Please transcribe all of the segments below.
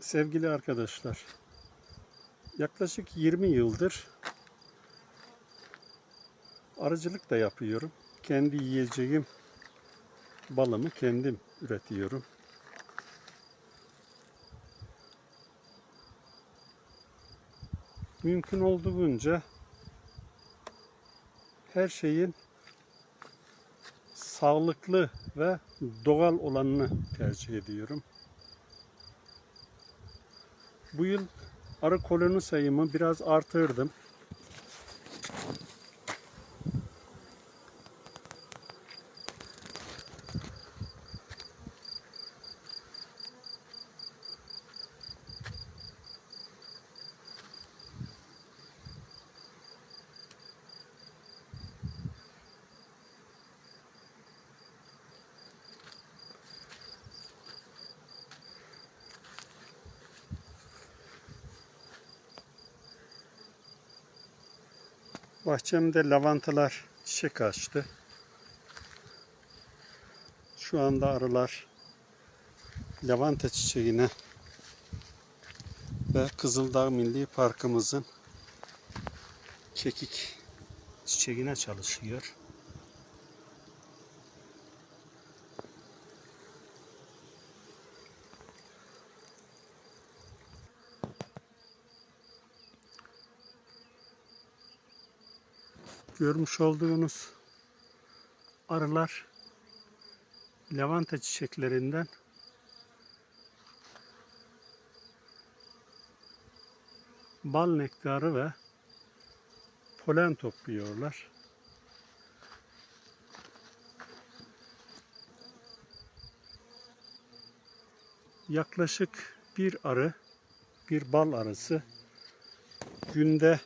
Sevgili arkadaşlar, yaklaşık 20 yıldır arıcılık da yapıyorum. Kendi yiyeceğim balımı kendim üretiyorum. Mümkün olduğunca her şeyin sağlıklı ve doğal olanını tercih ediyorum. Bu yıl arı koloni sayımı biraz artırdım. Bahçemde lavantalar çiçek açtı. Şu anda arılar lavanta çiçeğine ve Kızıldağ Milli Parkımızın kekik çiçeğine çalışıyor. Görmüş olduğunuz arılar lavanta çiçeklerinden bal nektarı ve polen topluyorlar. Yaklaşık bir arı, bir bal arısı günde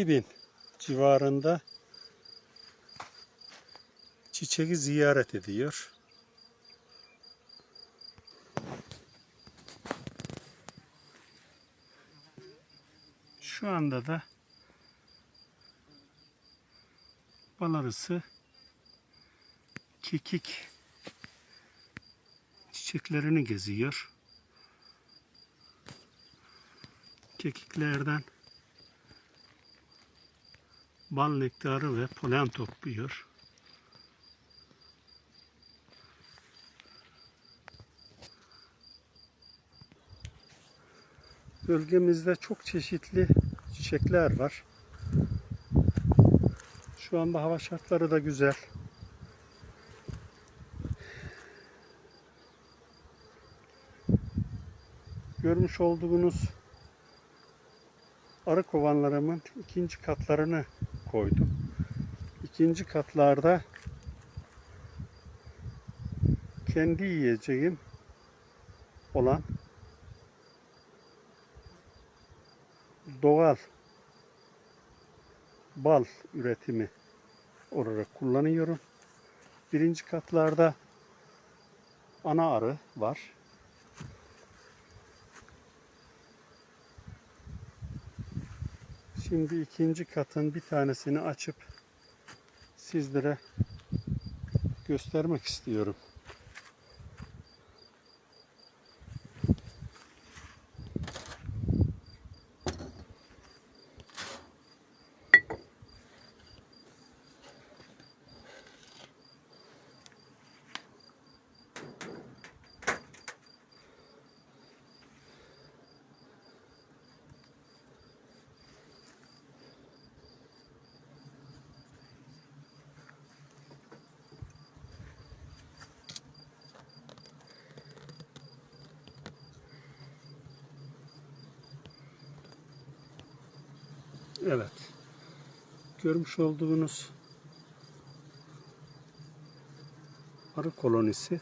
2000 civarında çiçeği ziyaret ediyor. Şu anda da bal arısı kekik çiçeklerini geziyor. Kekiklerden bal nektarı ve polen topluyor. Bölgemizde çok çeşitli çiçekler var. Şu anda hava şartları da güzel. Görmüş olduğunuz arı kovanlarımın ikinci katlarını koydum. İkinci katlarda kendi yiyeceğim olan doğal bal üretimi olarak kullanıyorum. Birinci katlarda ana arı var. Şimdi ikinci katın bir tanesini açıp sizlere göstermek istiyorum. Evet. Görmüş olduğunuz arı kolonisi.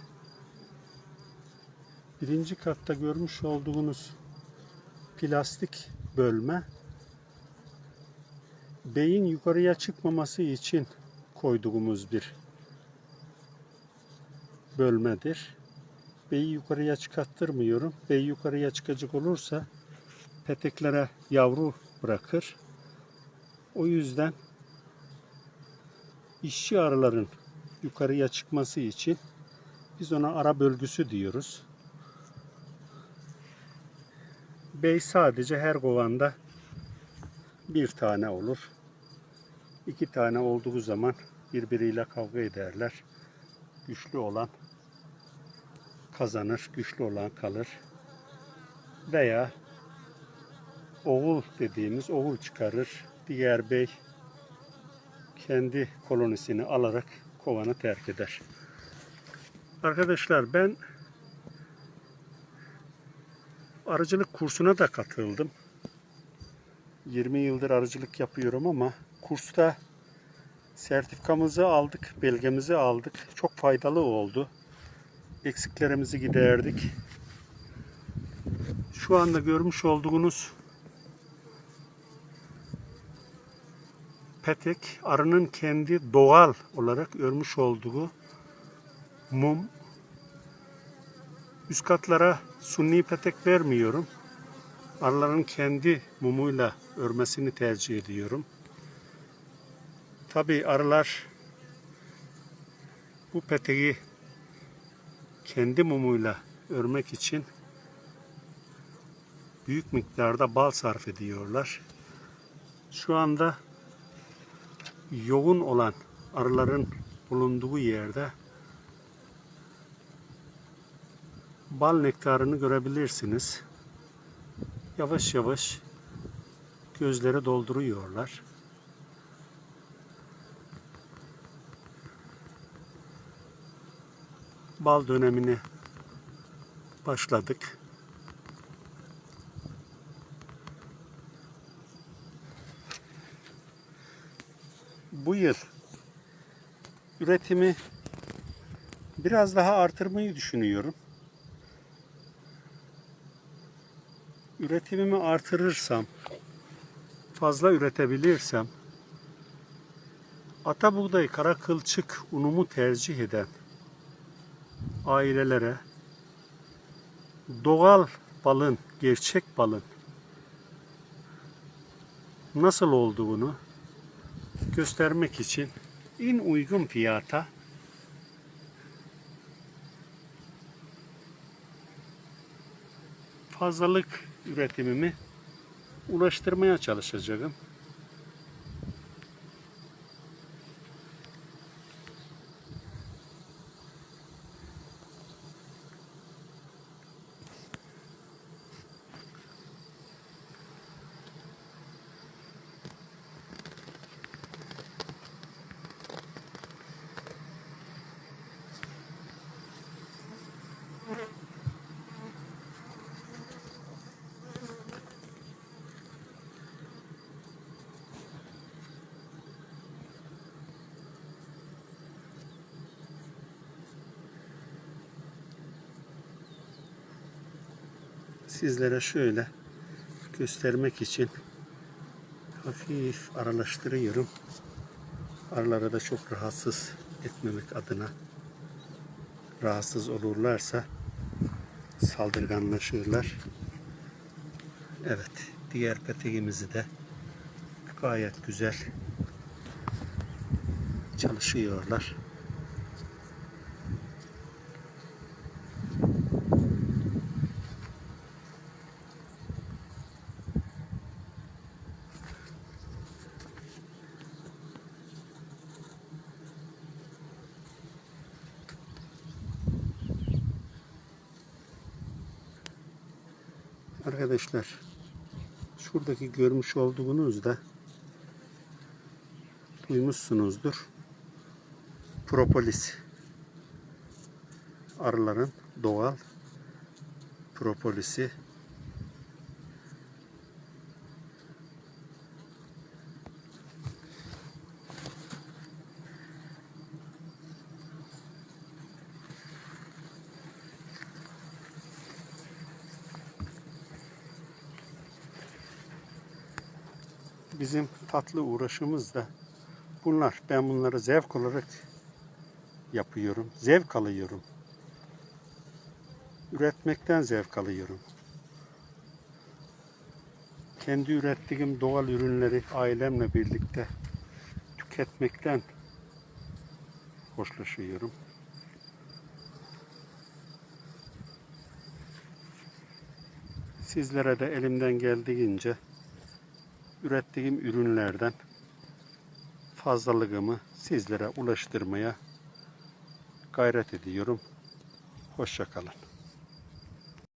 Birinci katta görmüş olduğunuz plastik bölme beyin yukarıya çıkmaması için koyduğumuz bir bölmedir. Beyi yukarıya çıkarttırmıyorum. Beyi yukarıya çıkacak olursa peteklere yavru bırakır. O yüzden işçi arıların yukarıya çıkması için Biz ona ara bölgüsü diyoruz. Bey sadece her kovanda bir tane olur. İki tane olduğu zaman birbiriyle kavga ederler. Güçlü olan kazanır, güçlü olan kalır. Veya oğul dediğimiz oğul çıkarır. Diğer bey kendi kolonisini alarak kovanı terk eder. Arkadaşlar ben arıcılık kursuna da katıldım. 20 yıldır arıcılık yapıyorum ama kursta sertifikamızı aldık, belgemizi aldık. Çok faydalı oldu. Eksiklerimizi giderdik. Şu anda görmüş olduğunuz petek arının kendi doğal olarak örmüş olduğu mum. Üst katlara sunni petek vermiyorum. Arıların kendi mumuyla örmesini tercih ediyorum. Tabi arılar bu peteği kendi mumuyla örmek için büyük miktarda bal sarf ediyorlar. Şu anda yoğun olan arıların bulunduğu yerde bal nektarını görebilirsiniz. Yavaş yavaş gözleri dolduruyorlar. Bal dönemine başladık. Bu yıl üretimi biraz daha artırmayı düşünüyorum. Üretimimi artırırsam, fazla üretebilirsem, ata buğday, kara kılçık unumu tercih eden ailelere doğal balın, gerçek balın nasıl olduğunu göstermek için en uygun fiyata fazlalık üretimimi ulaştırmaya çalışacağım. Sizlere şöyle göstermek için hafif aralaştırıyorum. Arıları da çok rahatsız etmemek adına rahatsız olurlarsa saldırganlaşırlar. Evet, diğer peteğimizi de gayet güzel çalışıyorlar. Arkadaşlar şuradaki görmüş olduğunuz da duymuşsunuzdur. Propolis. Arıların doğal propolisi. bizim tatlı uğraşımız da bunlar. Ben bunları zevk olarak yapıyorum. Zevk alıyorum. Üretmekten zevk alıyorum. Kendi ürettiğim doğal ürünleri ailemle birlikte tüketmekten hoşlaşıyorum. Sizlere de elimden geldiğince ürettiğim ürünlerden fazlalığımı sizlere ulaştırmaya gayret ediyorum. Hoşçakalın.